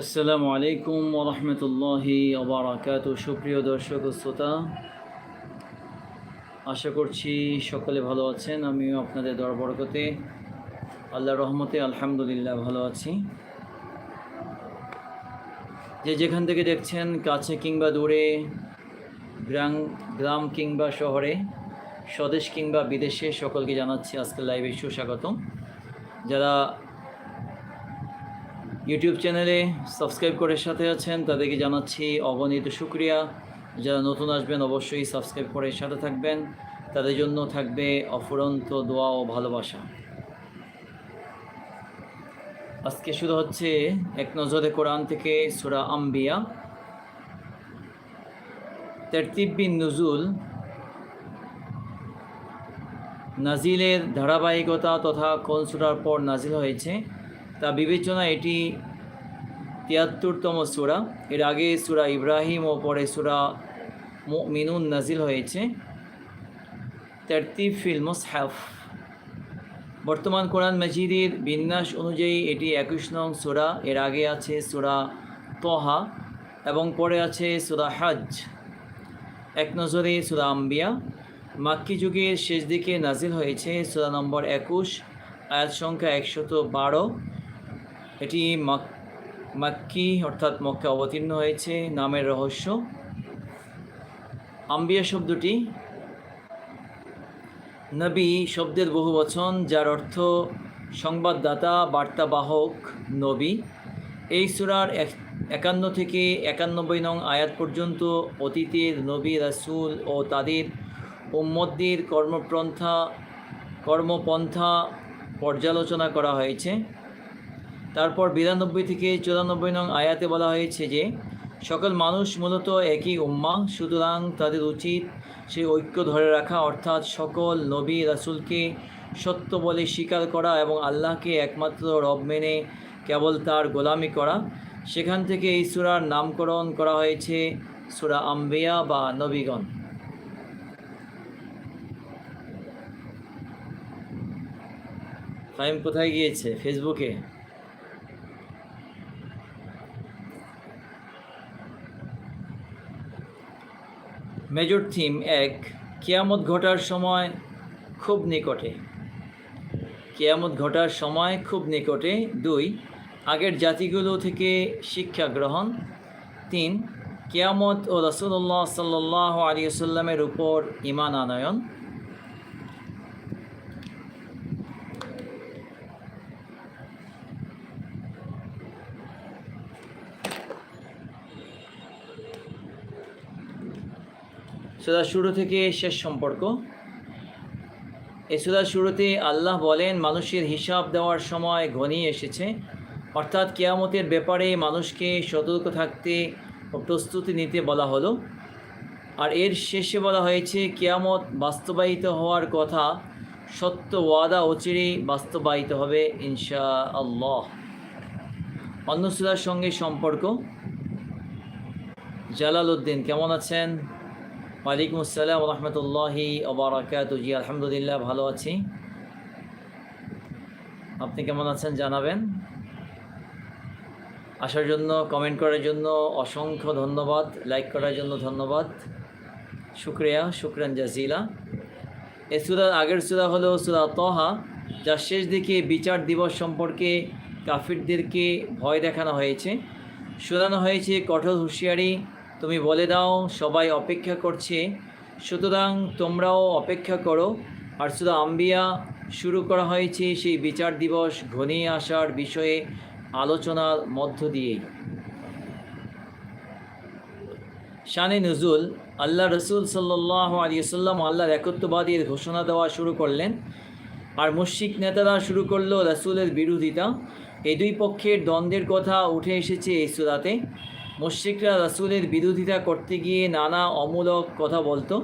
আসসালামু আলাইকুম ওরহমতুল্লাহি ওবরাকাত সুপ্রিয় দর্শক শ্রোতা, আশা করছি সকলে ভালো আছেন, আমিও আপনাদের দরবরকতে আল্লাহ রহমতে আলহামদুলিল্লাহ ভালো আছি। যে যেখান থেকে দেখছেন, কাছে কিংবা দূরে গ্রাম গ্রাম কিংবা শহরে, স্বদেশ কিংবা বিদেশে, সকলকে জানাচ্ছি আজকের লাইভে সুস্বাগতম। যারা ইউটিউব চ্যানেলে সাবস্ক্রাইব করে সাথে আছেন, তাদেরকে জানাচ্ছি অগণিত শুক্রিয়া। যারা নতুন আসবেন, অবশ্যই সাবস্ক্রাইব করে সাথে থাকবেন। তাদের জন্য থাকবে অফুরন্ত দোয়া ও ভালোবাসা। আজকে শুরু হচ্ছে এক নজরে কোরআন থেকে সুরা আম্বিয়া। তেরতিব্বিন নজুল নাজিলের ধারাবাহিকতা তথা কোন সুরার পর নাজিল হয়েছে? তা বিবেচনা এটি তিয়াত্তরতম সুরা। এর আগে সুরা ইব্রাহিম ও পরে সুরা মিনুন নাজিল হয়েছে। তেরতিব ফিল মুসহাফ। বর্তমান কোরআন মজিদের বিন্যাস অনুযায়ী এটি একুশ নং সুরা। এর আগে আছে সুরা তহা এবং পরে আছে সুরা হাজ এক নজরে সুরা আম্বিয়া। মাক্কি যুগের শেষ দিকে নাজিল হয়েছে সুরা নম্বর একুশ, আয়াত সংখ্যা একশত বারো। এটি মাক, মাক্কি অর্থাৎ মক্কে অবতীর্ণ হয়েছে, নামের রহস্য। আম্বিয়া শব্দটি নবী শব্দের বহু বচন, যার অর্থ সংবাদদাতা, বার্তাবাহক, নবী। এই সুরার এক, একান্ন থেকে একানব্বই নং আয়াত পর্যন্ত অতীতের নবী, রাসুল ও তাদের উম্মদদের কর্মপন্থা কর্মপন্থা পর্যালোচনা করা হয়েছে। তারপর বিরানব্বই থেকে চুরানব্বই নং আয়াতে বলা হয়েছে যে, সকল মানুষ মূলত একই উম্মা সুতরাং তাদের উচিত সেই ঐক্য ধরে রাখা, অর্থাৎ সকল নবী রাসুলকে সত্য বলে স্বীকার করা এবং আল্লাহকে একমাত্র রব মেনে কেবল তার গোলামি করা। সেখান থেকে এই সুরার নামকরণ করা হয়েছে সুরা আম্বিয়া বা নবীগণ। ফাইম কোথায় গিয়েছে? ফেসবুকে? মেজর থিম এক, কেয়ামত ঘটার সময় খুব নিকটে। কেয়ামত ঘটার সময় খুব নিকটে। দুই, আগের জাতিগুলো থেকে শিক্ষা গ্রহণ। তিন, কেয়ামত ও রসুল্লাহ সাল্লাহ আলিয়াল্লামের উপর ইমান আনয়ন। সুরা শুরু থেকে শেষ সম্পর্ক। এ সুরা শুরুতে আল্লাহ বলেন, মানুষের হিসাব দেওয়ার সময় ঘনিয়ে এসেছে। অর্থাৎ কেয়ামতের ব্যাপারে মানুষকে সতর্ক থাকতে ও প্রস্তুতি নিতে বলা হলো। আর এর শেষে বলা হয়েছে, কেয়ামত বাস্তবায়িত হওয়ার কথা সত্য ওয়াদা অচিরেই বাস্তবায়িত হবে ইনশা আল্লাহ অন্য সুরার সঙ্গে সম্পর্ক। জালাল উদ্দিন, কেমন আছেন? ওয়ালাইকুম আসসালাম রহমতুল্লাহি ওবরাকাত জি, আলহামদুলিল্লাহ, ভালো আছি। আপনি কেমন আছেন জানাবেন? আসার জন্য কমেন্ট করার জন্য অসংখ্য ধন্যবাদ লাইক করার জন্য ধন্যবাদ। শুক্রিয়া, শুক্রান জাজিলা। এ সুরার আগের সুরা হলো সুরা তহা, যার শেষ দিকে বিচার দিবস সম্পর্কে কাফিরদেরকে ভয় দেখানো হয়েছে। শোনানো হয়েছে কঠোর হুঁশিয়ারি তুমি বলে দাও, সবাই অপেক্ষা করছে। সুতরাং তোমরাও অপেক্ষা করো। আর শুধু আম্বিয়া, শুরু করা হয়েছে সেই বিচার দিবস ঘনিয়ে আসার বিষয়ে আলোচনার মধ্য দিয়েই। শানে নজুল, আল্লাহ রসুল সাল্লাহ আলিয়াল্লাম আল্লাহর একত্ববাদীর ঘোষণা দেওয়া শুরু করলেন। আর মুশিক নেতারা শুরু করল রসুলের বিরোধিতা। এই দুই পক্ষের দ্বন্দ্বের কথা উঠে এসেছে এই সুরাতে। মুশ্রিকরা রাসুলের বিরোধিতা করতে গিয়ে নানা অমূলক কথা বলতো।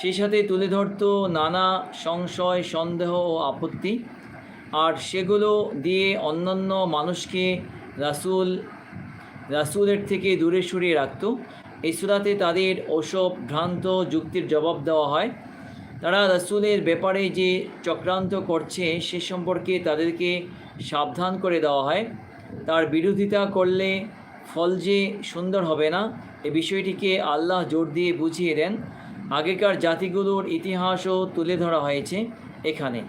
সেই সাথে তুলে ধরতো নানা সংশয়, সন্দেহ ও আপত্তি। আর সেগুলো দিয়ে অন্যান্য মানুষকে রাসুল, রাসুলের থেকে দূরে সরিয়ে রাখত। এই সুরাতে তাদের ওসব ভ্রান্ত যুক্তির জবাব দেওয়া হয়। তারা রাসুলের ব্যাপারে যে চক্রান্ত করছে সে সম্পর্কে তাদেরকে সাবধান করে দেওয়া হয়। তার বিরোধিতা করলে ফল যে সুন্দর হবে না, এ বিষয়টিকে আল্লাহ জোর দিয়ে বুঝিয়ে দেন। আগেকার জাতিগুলোর ইতিহাসও তুলে ধরা হয়েছে এখানে।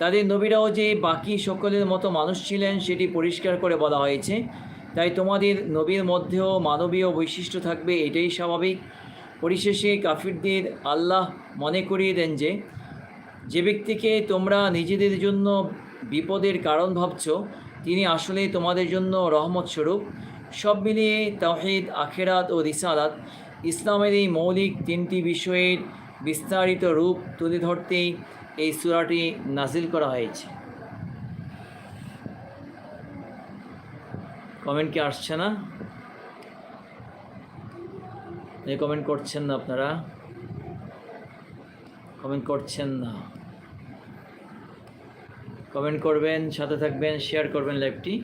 তাদের নবীরাও যে বাকি সকলের মতো মানুষ ছিলেন, সেটি পরিষ্কার করে বলা হয়েছে। তাই তোমাদের নবীর মধ্যেও মানবীয় বৈশিষ্ট্য থাকবে, এটাই স্বাভাবিক। পরিশেষে কাফিরদের আল্লাহ মনে করিয়ে দেন যে যে ব্যক্তিকে তোমরা নিজেদের জন্য বিপদের কারণ ভাবছ, তিনি আসলে তোমাদের জন্য রহমত স্বরূপ সব মিলিয়ে তাহিদ, আখেরাত ও রিসালাত ইসলামের এই মৌলিক তিনটি বিষয়ের বিস্তারিত রূপ তুলে ধরতেই এই সুরাটি নাজিল করা হয়েছে। কমেন্ট কি আসছে না? কমেন্ট করছেন না আপনারা? কমেন্ট করছেন না। কমেন্ট করবেন, সাথে থাকবেন, শেয়ার করবেন লাইভটি।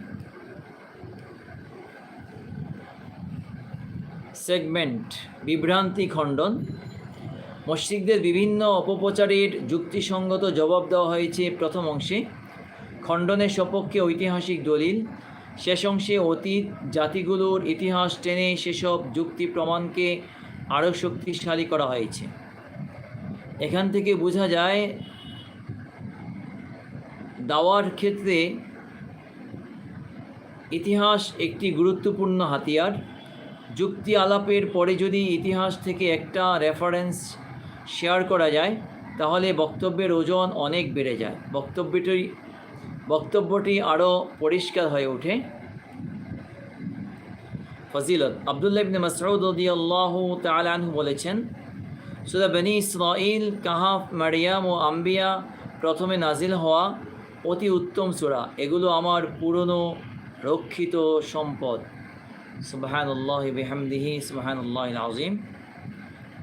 সেগমেন্ট, বিভ্রান্তি খণ্ডন। মসজিদদের বিভিন্ন অপপ্রচারের যুক্তিসঙ্গত জবাব দেওয়া হয়েছে প্রথম অংশে। খণ্ডনের সপক্ষে ঐতিহাসিক দলিল। শেষ অংশে অতীত জাতিগুলোর ইতিহাস টেনে সেসব যুক্তি প্রমাণকে আরও শক্তিশালী করা হয়েছে। এখান থেকে বোঝা যায়, দাওয়ার ক্ষেত্রে ইতিহাস একটি গুরুত্বপূর্ণ হাতিয়ার। যুক্তি আলাপের পরে যদি ইতিহাস থেকে একটা রেফারেন্স শেয়ার করা যায়, তাহলে বক্তব্যের ওজন অনেক বেড়ে যায়। বক্তব্যটি বক্তব্যটি আরও পরিষ্কার হয়ে ওঠে। ফজিলত, আবদুল্লাহ ইবনে মাসউদ রাদিয়াল্লাহু বলেছেন, সূরা বনি ইসরাঈল, কাহাফ, মারিয়াম ও আম্বিয়া প্রথমে নাজিল হওয়া অতি উত্তম সূরা। এগুলো আমার পুরনো রক্ষিত সম্পদ। সুবহানাল্লাহি বিহামদিহি, সুবহানাল্লাহিল আযীম।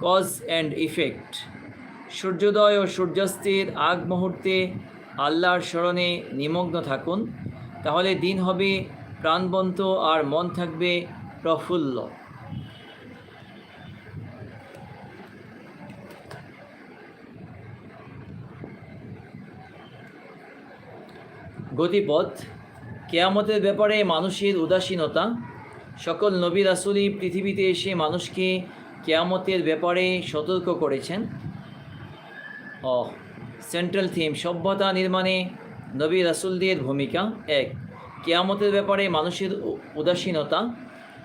কজ অ্যান্ড ইফেক্ট সূর্যোদয় ও সূর্যাস্তের আগ মুহূর্তে আল্লাহর স্মরণে নিমগ্ন থাকুন, তাহলে দিন হবে প্রাণবন্ত আর মন থাকবে প্রফুল্ল। গতিপথ, কেয়ামতের ব্যাপারে মানুষের উদাসীনতা সকল নবী রাসুলই পৃথিবীতে এসে মানুষকে কেয়ামতের ব্যাপারে সতর্ক করেছেন। ও সেন্ট্রাল থিম সভ্যতা নির্মাণে নবী রাসুলদের ভূমিকা এক। কেয়ামতের ব্যাপারে মানুষের উদাসীনতা।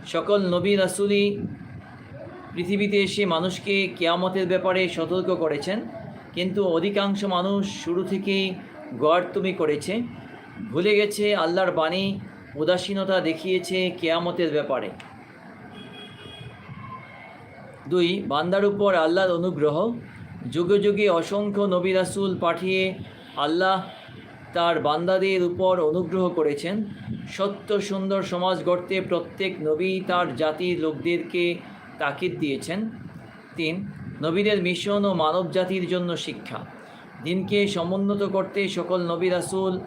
সকল নবী রাসুলই পৃথিবীতে এসে মানুষকে কেয়ামতের ব্যাপারে সতর্ক করেছেন। কিন্তু অধিকাংশ মানুষ শুরু থেকেই গোয়ার্তুমি করেছে। ভুলে গেছে আল্লাহর বাণী উদাসীনতা দেখিয়েছে কেয়ামতের ব্যাপারে। দুই, বান্দার উপর আল্লাহর অনুগ্রহ। যুগে যুগে অসংখ্য নবী রাসুল পাঠিয়ে আল্লাহ তার বান্দাদের উপর অনুগ্রহ করেছেন। সত্য সুন্দর সমাজ গড়তে প্রত্যেক নবী তার জাতির লোকদেরকে তাকিদ দিয়েছেন। তিন, নবীদের মিশন ও মানব জাতির জন্য শিক্ষা। দিনকে সমুন্নত করতে সকল নবী রাসূল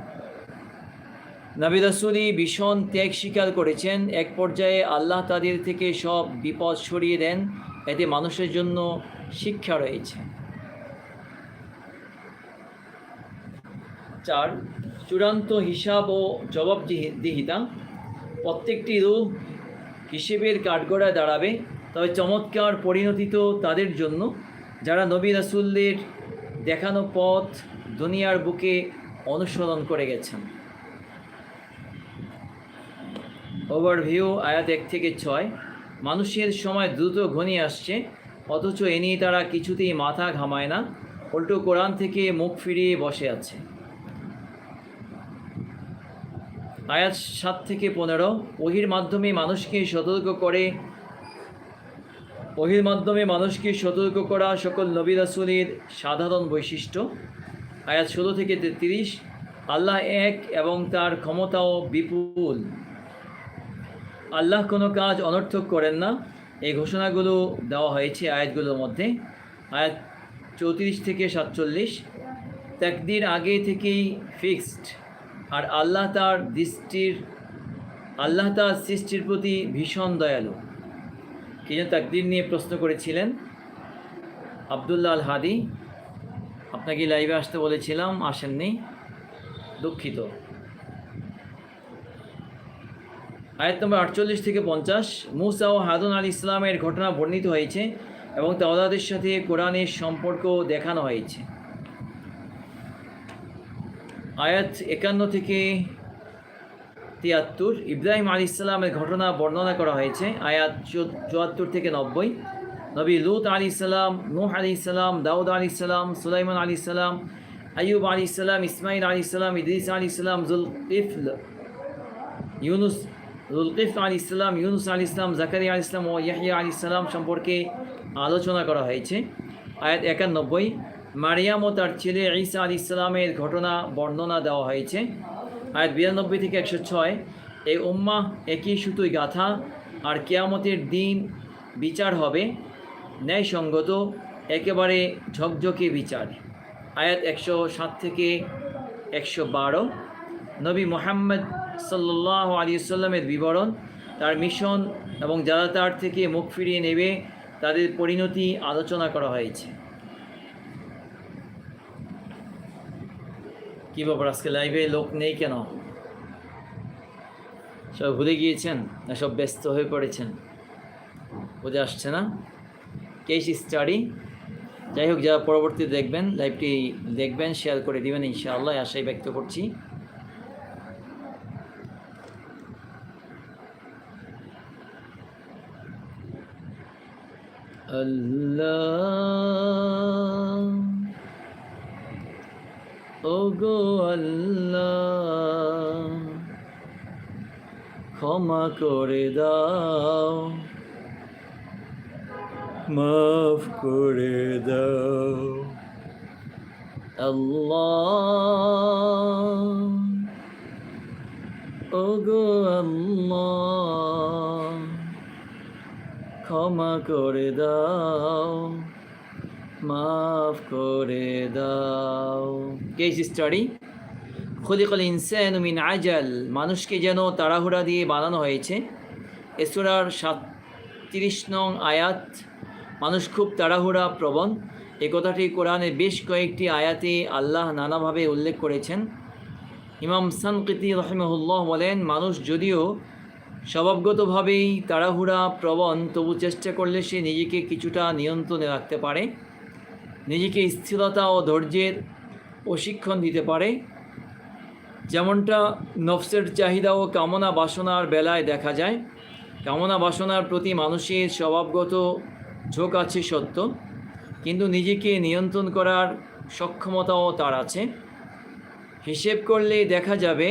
নবী রাসূলই ভীষণ ত্যাগ স্বীকার করেছেন। এক পর্যায়ে আল্লাহ তাদের থেকে সব বিপদ সরিয়ে দেন। এতে মানুষের জন্য শিক্ষা রয়েছে। চার, চূড়ান্ত হিসাব ও জবাবদিহিতা প্রত্যেকটি রূপ হিসেবের কাঠগড়ায় দাঁড়াবে। তবে চমৎকার পরিণতি তো তাদের জন্য। যারা নবী রাসুলদের দেখানো পথ দুনিয়ার বুকে অনুসরণ করে গেছেন। ওভারভিউ আয়াত এক থেকে ছয়। মানুষের সময় দ্রুত ঘনিয়ে আসছে, অথচ এ নিয়ে তারা কিছুতেই মাথা ঘামায় না। উল্টো কোরআন থেকে মুখ ফিরিয়ে বসে আছে। আয়াত সাত থেকে পনেরো, ওহির মাধ্যমে মানুষকে সতর্ক করে, ওহির মাধ্যমে মানুষকে সতর্ক করা সকল নবী রাসূলের সাধারণ বৈশিষ্ট্য। আয়াত ষোলো থেকে তেত্রিশ, আল্লাহ এক এবং তার ক্ষমতাও বিপুল। আল্লাহ কোনো কাজ অনর্থক করেন না। এই ঘোষণাগুলো দেওয়া হয়েছে আয়াতগুলোর মধ্যে। আয়াত চৌত্রিশ থেকে সাতচল্লিশ। তাকদির আগে থেকেই ফিক্সড। আর আল্লাহ তার দৃষ্টির, আল্লাহ তার সৃষ্টির প্রতি ভীষণ দয়ালু। কে যেন তাকদির নিয়ে প্রশ্ন করেছিলেন। আবদুল্লাহ আল হাদি আপনাকে লাইভে আসতে বলেছিলাম, আসেননি। দুঃখিত। আয়াত নম্বর আটচল্লিশ থেকে পঞ্চাশ। মুসা ও হাদুন আলী ইসলামের ঘটনা বর্ণিত হয়েছে এবং তাওলাদের সাথে কোরআনের সম্পর্ক দেখানো হয়েছে। আয়াত একান্ন থেকে তিয়াত্তর, ইব্রাহিম আলী ইসলামের ঘটনা বর্ণনা করা হয়েছে। আয়াত চুয়াত্তর থেকে নব্বই। নবী লুত আলী ইসলাম, নূহ আলী ইসলাম, দাউদ আলী ইসলাম, সুলাইমান আলী ইসলাম, আইয়ুব আলী ইসলাম ইসমাইল আলী ইসলাম, ইদ্রিস আলী ইসলাম, জুলকিফল, ইউনুস জুলকিফ আলী ইসলাম ইউনুস আলী ইসলাম জাকারিয়া আলী ইসলাম ও ইয়াহিয়া আলী ইসলাম সম্পর্কে আলোচনা করা হয়েছে। আয়াত একানব্বই, মারিয়াম ও তার ছেলে ঈসা আলী ইসলামের ঘটনা বর্ণনা দেওয়া হয়েছে। আয়াত বিরানব্বই থেকে একশো ছয়, এই উম্মা একই সুতোই গাথা আর কেয়ামতের দিন বিচার হবে, ন্যায়সঙ্গত, একেবারে ঝকঝকে বিচার। আয়াত একশো সাত থেকে একশো বারো, নবী মোহাম্মদ সাল্লাহ আলী সাল্লামের বিবরণ, তার মিশন এবং যারা তার থেকে মুখ ফিরিয়ে নেবে, তাদের পরিণতি আলোচনা করা হয়েছে। কি ব্যাপার, আজকে লাইভে লোক নেই কেন? সব ভুলে গিয়েছেন না, সব ব্যস্ত হয়ে পড়েছেন? বুঝে আসছে না? কেস স্টাডি যাই হোক, যারা পরবর্তী দেখবেন লাইভটি দেখবেন শেয়ার করে দিবেন, ইনশাআল্লাহ, আশাই ব্যক্ত করছি। আল্লাহ। ওগো আল্লাহ ক্ষমা করে দাও মাফ করে দাও। আল্লাহ ওগো আল্লাহ। ক্ষমা করে দাও, মাফ করে দাও। কেস স্টাডি খলিকল ইনসান মিন আজাল, মানুষকে যেন তাড়াহুড়া দিয়ে বানানো হয়েছে। এসুরার সাতত্রিশ নং আয়াত, মানুষ খুব তাড়াহুড়া প্রবণ। এ কথাটি কোরআনের বেশ কয়েকটি আয়াতে আল্লাহ নানাভাবে উল্লেখ করেছেন। ইমাম সানকিতি রহিমহুল্লাহ বলেন, মানুষ যদিও স্বভাবগতভাবেই তাড়াহুড়া, প্রবণ, তবু চেষ্টা করলে সে নিজেকে কিছুটা নিয়ন্ত্রণে রাখতে পারে। নিজেকে স্থিরতা ও ধৈর্যের প্রশিক্ষণ দিতে পারে। যেমনটা নফসের চাহিদা ও কামনা বাসনার বেলায় দেখা যায়। কামনা বাসনার প্রতি মানুষের স্বভাবগত ঝোঁক আছে সত্য, কিন্তু নিজেকে নিয়ন্ত্রণ করার সক্ষমতাও তার আছে। হিসেব করলে দেখা যাবে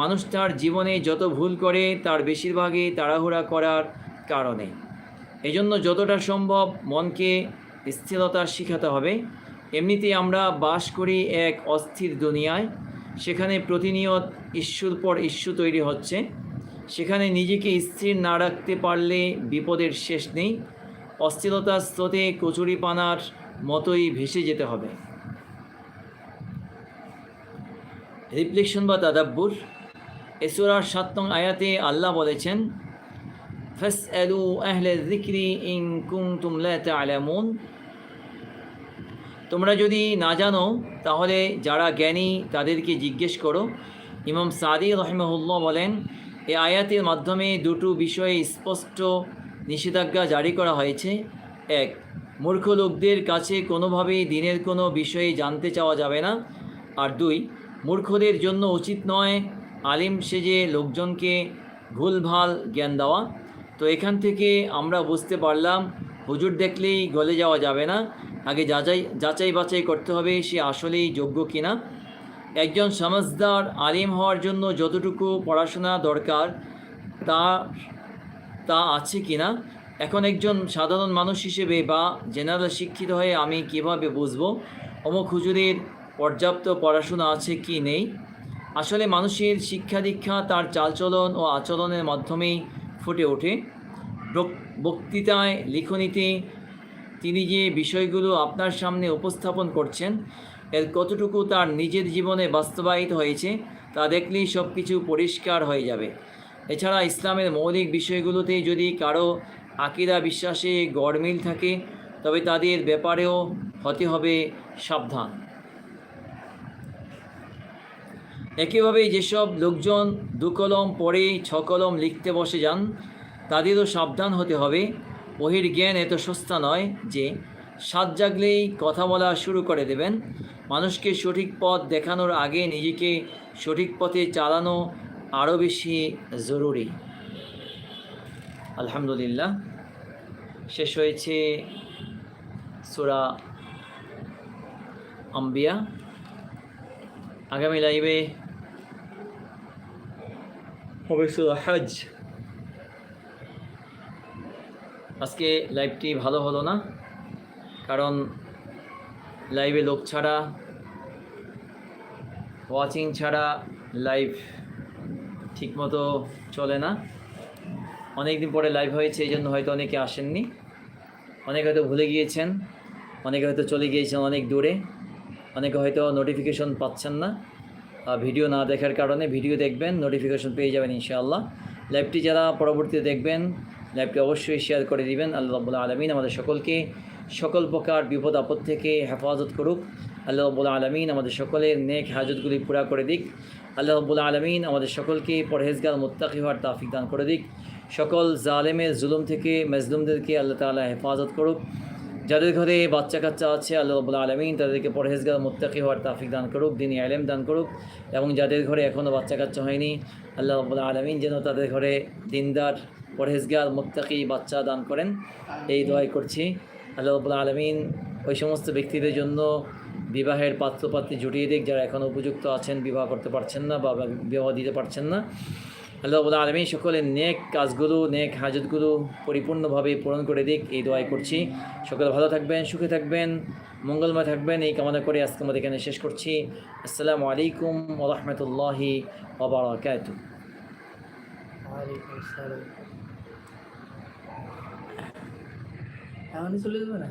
মানুষ তার জীবনে যত ভুল করে, তার বেশিরভাগই তাড়াহুড়া করার কারণে। এজন্য যতটা সম্ভব মনকে স্থিরতা শিখাতে হবে। এমনিতেই আমরা বাস করি এক অস্থির দুনিয়ায়, সেখানে প্রতিনিয়ত ইস্যুর পর ইস্যু তৈরি হচ্ছে। সেখানে নিজেকে স্থির না রাখতে পারলে বিপদের শেষ নেই। অস্থিরতার স্রোতে কচুরিপানার মতোই ভেসে যেতে হবে। রিফ্লেকশন বা তাদাব্বুর এসুরার সাত নং আয়াতে আল্লাহ বলেছেন ফেস এলু আহলে জিক্রি ইন কুমতুম লা তা'লামুন তোমরা যদি না জানো, তাহলে যারা জ্ঞানী, তাদেরকে জিজ্ঞেস করো। ইমাম সাদি রহমহুল্লাহ বলেন এই আয়াতের মাধ্যমে দুটো বিষয়ে স্পষ্ট নিষেধাজ্ঞা জারি করা হয়েছে। এক, মূর্খ লোকদের কাছে কোনোভাবেই দিনের কোনো বিষয়ে জানতে চাওয়া যাবে না। আর দুই, মূর্খদের জন্য উচিত নয় আলিম সেজে লোকজনকে ভুলভাল জ্ঞান দেওয়া। তো এখান থেকে আমরা বুঝতে পারলাম, হুজুর দেখলেই গলে যাওয়া যাবে না। আগে যাচাই যাচাই বাছাই করতে হবে সে আসলেই যোগ্য কিনা। একজন সমাজদার, আলিম হওয়ার জন্য যতটুকু পড়াশোনা দরকার তা তা আছে কিনা? এখন একজন সাধারণ মানুষ হিসেবে বা জেনারেল শিক্ষিত হয়ে আমি কীভাবে বুঝব? অমুক হুজুরের পর্যাপ্ত পড়াশোনা আছে কি নেই? আসলে মানুষের শিক্ষা দীক্ষা, তার চালচলন ও আচরণের মাধ্যমেই ফুটে ওঠে। বক- বক্তৃতায়, লিখনীতে তিনি যে বিষয়গুলো আপনার সামনে উপস্থাপন করছেন, এর কতটুকু তার নিজের জীবনে বাস্তবায়িত হয়েছে, তা দেখলেই সব কিছু পরিষ্কার হয়ে যাবে। এছাড়া ইসলামের মৌলিক বিষয়গুলোতে যদি কারও আকিদা বিশ্বাসে গড়মিল থাকে, তবে তাদের ব্যাপারেও হতে হবে সাবধান। একইভাবে যেসব লোকজন দু কলম পরে ছ কলম লিখতে বসে যান, তাদেরও সাবধান হতে হবে। বহির জ্ঞান এত সস্তা নয় যে সাত জাগলেই কথা বলা শুরু করে দেবেন। মানুষকে সঠিক পথ দেখানোর আগে নিজেকে সঠিক পথে চালানো আরও বেশি জরুরি। আলহামদুলিল্লাহ। শেষ হয়েছে সুরা আম্বিয়া। আগামী লাইভে সুরা হজ আজকে লাইভটি ভালো হলো না, কারণ লাইভে লোক ছাড়া ওয়াচিং ছাড়া লাইভ ঠিকমতো চলে না। অনেক দিন পরে লাইভ হয়েছে, এই জন্য হয়তো অনেকে আসেননি। অনেকে হয়তো ভুলে গিয়েছেন, অনেকে হয়তো চলে গিয়েছেন অনেক দূরে, অনেকে হয়তো নোটিফিকেশন পাচ্ছেন না। ভিডিও না দেখার কারণে ভিডিও দেখবেন নোটিফিকেশন পেয়ে যাবেন ইনশাআল্লাহ। লাইভটি যারা পরবর্তীতে দেখবেন লাইভটি অবশ্যই শেয়ার করে দিবেন। আল্লাহ রাব্বুল আলমিন আমাদের সকলকে সকল প্রকার বিপদ, আপদ থেকে হেফাজত করুক। আল্লাহ রাব্বুল আলমিন আমাদের সকলের নেক হাজতগুলি পুরা করে দিক। আল্লাহ রাব্বুল আলমিন আমাদের সকলকে পরহেজগার, মুত্তাকি হওয়ার তাফিক দান করে দিক। সকল জালেমের জুলুম থেকে, মজলুমদেরকে আল্লাহ তাআলা হেফাজত করুক। যাদের ঘরে বাচ্চা কাচ্চা আছে, আল্লাহ রবুল্লা আলমিন তাদেরকে পরহেজগার, মুত্তাকি হওয়ার তাফিক দান করুক, দিনী আলেম দান করুক এবং যাদের ঘরে এখনও বাচ্চা কাচ্চা হয়নি, আল্লাহ রবুল্লা আলমিন যেন তাদের ঘরে দিনদার, পরহেজগার, মুত্তাকি বাচ্চা দান করেন। এই দোয়াই করছি। আল্লাহ রবুল্লা আলমিন ওই সমস্ত ব্যক্তিদের জন্য বিবাহের পাত্রপাত্রী জুটিয়ে দিক, যারা এখনও উপযুক্ত আছেন, বিবাহ করতে পারছেন না বা বিবাহ দিতে পারছেন না। আল্লাহ বলে আলমী সকলের নেক কাজগুলো, নেক হাজতগুলো পরিপূর্ণভাবে পূরণ করে দিক, এই দোয়াই করছি। সকলে ভালো থাকবেন, সুখে থাকবেন, মঙ্গলময় থাকবেন, এই কামনা করে আজকে আমাদের এখানে শেষ করছি। আসসালামু আলাইকুম ওরহমতুল্লাহি ওবরাকাত ওয়ালাইকুম চলে যাবে না?